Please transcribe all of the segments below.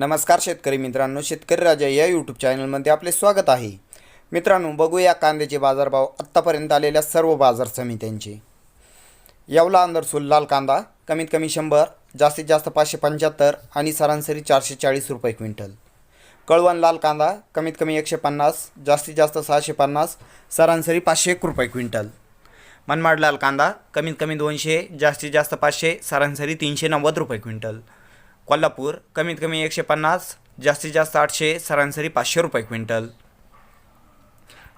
नमस्कार शेतकरी मित्रांनो शेतकरी राजा या यूट्यूब चॅनलमध्ये आपले स्वागत आहे. मित्रांनो बघूया कांद्याचे बाजारभाव आत्तापर्यंत आलेल्या सर्व बाजार समित्यांचे. येवला अंदरसूल लाल कांदा कमीत कमी शंभर जास्तीत जास्त पाचशे पंच्याहत्तर आणि सरासरी चारशे चाळीस रुपये क्विंटल. कळवण लाल कांदा कमीत कमी एकशे पन्नास जास्तीत जास्त सहाशे पन्नास सरासरी पाचशे एक रुपये क्विंटल. मनमाड लाल कांदा कमीत कमी दोनशे जास्तीत जास्त पाचशे सरासरी तीनशे नव्वद रुपये क्विंटल. कोल्हापूर कमीत कमी एकशे पन्नास जास्तीत जास्त आठशे सरासरी पाचशे रुपये क्विंटल.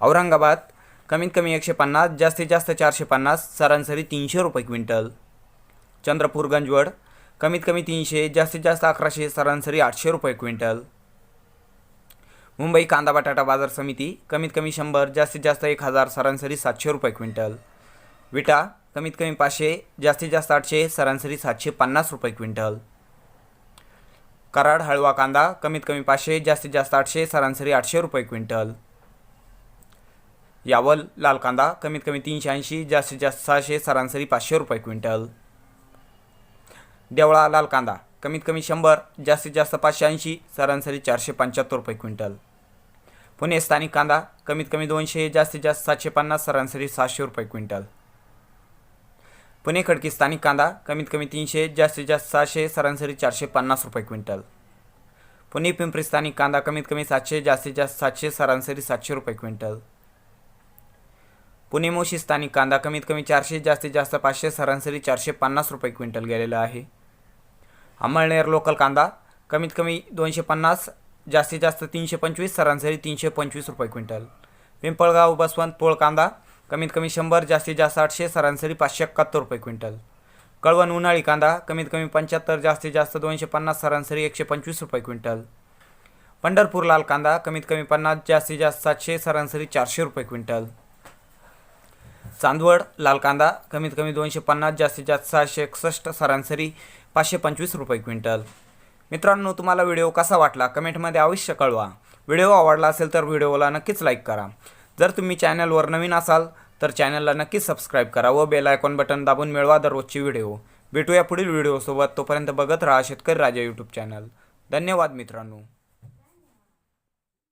औरंगाबाद कमीत कमी एकशे पन्नास जास्तीत जास्त चारशे पन्नास सरासरी तीनशे रुपये क्विंटल. चंद्रपूर गंजवड कमीत कमी तीनशे जास्तीत जास्त अकराशे सरासरी आठशे रुपये क्विंटल. मुंबई कांदा बटाटा बाजार समिती कमीत कमी शंभर जास्तीत जास्त एक हजार सरासरी सातशे रुपये क्विंटल. विटा कमीत कमी पाचशे जास्तीत जास्त आठशे सरासरी सातशे पन्नास रुपये क्विंटल. कराड हळवा कांदा कमीत कमी पाचशे जास्तीत जास्त आठशे सरासरी आठशे रुपये क्विंटल. यावल लाल कांदा कमीत कमी तीनशे ऐंशी जास्तीत जास्त सहाशे सरासरी पाचशे रुपये क्विंटल. देवळा लाल कांदा कमीत कमी शंभर जास्तीत जास्त पाचशे ऐंशी सरासरी चारशे पंच्याहत्तर रुपये क्विंटल. पुणे स्थानिक कांदा कमीत कमी दोनशे जास्तीत जास्त सातशे पन्नास सरासरी सहाशे रुपये क्विंटल. पुणे खडकी स्थानिक कांदा कमीत कमी तीनशे जास्तीत जास्त सहाशे सरासरी चारशे पन्नास रुपये क्विंटल. पुणे पिंपरी स्थानिक कांदा कमीत कमी सातशे जास्तीत जास्त सातशे सरासरी सातशे रुपये क्विंटल. पुणे मोशी स्थानिक कांदा कमीत कमी चारशे जास्तीत जास्त पाचशे सरासरी चारशे पन्नास रुपये क्विंटल गेलेला आहे. अंमळनेर लोकल कांदा कमीत कमी दोनशे पन्नास जास्तीत जास्त तीनशे पंचवीस सरासरी तीनशे पंचवीस रुपये क्विंटल. पिंपळगाव बसवंत पोळ कांदा कमीत कमी शंभर जास्तीत जास्त आठशे सरासरी पाचशे एकाहत्तर रुपये क्विंटल. कळवण उन्हाळी कांदा कमीत कमी पंच्याहत्तर जास्तीत जास्त दोनशे पन्नास सरासरी एकशे पंचवीस रुपये क्विंटल. पंढरपूर लाल कांदा कमीत कमी पन्नास जास्तीत जास्त सातशे सरासरी चारशे रुपये क्विंटल. चांदवड लाल कांदा कमीत कमी दोनशे पन्नास जास्तीत जास्त सहाशे एकसष्ट सरासरी पाचशे पंचवीस रुपये क्विंटल. मित्रांनो तुम्हाला व्हिडिओ कसा वाटला? कमेंटमध्ये अवश्य कळवा. व्हिडिओ आवडला असेल तर व्हिडिओला नक्कीच लाईक करा. जर तुम्ही चॅनलवर नवीन असाल तर चॅनलला नक्कीच सबस्क्राईब करा व बेल आयकॉन बटन दाबून मिळवा दररोजची व्हिडिओ. भेटूया पुढील व्हिडिओसोबत. तोपर्यंत बघत राहा शेतकरी राजा यूट्यूब चॅनल धन्यवाद मित्रांनो.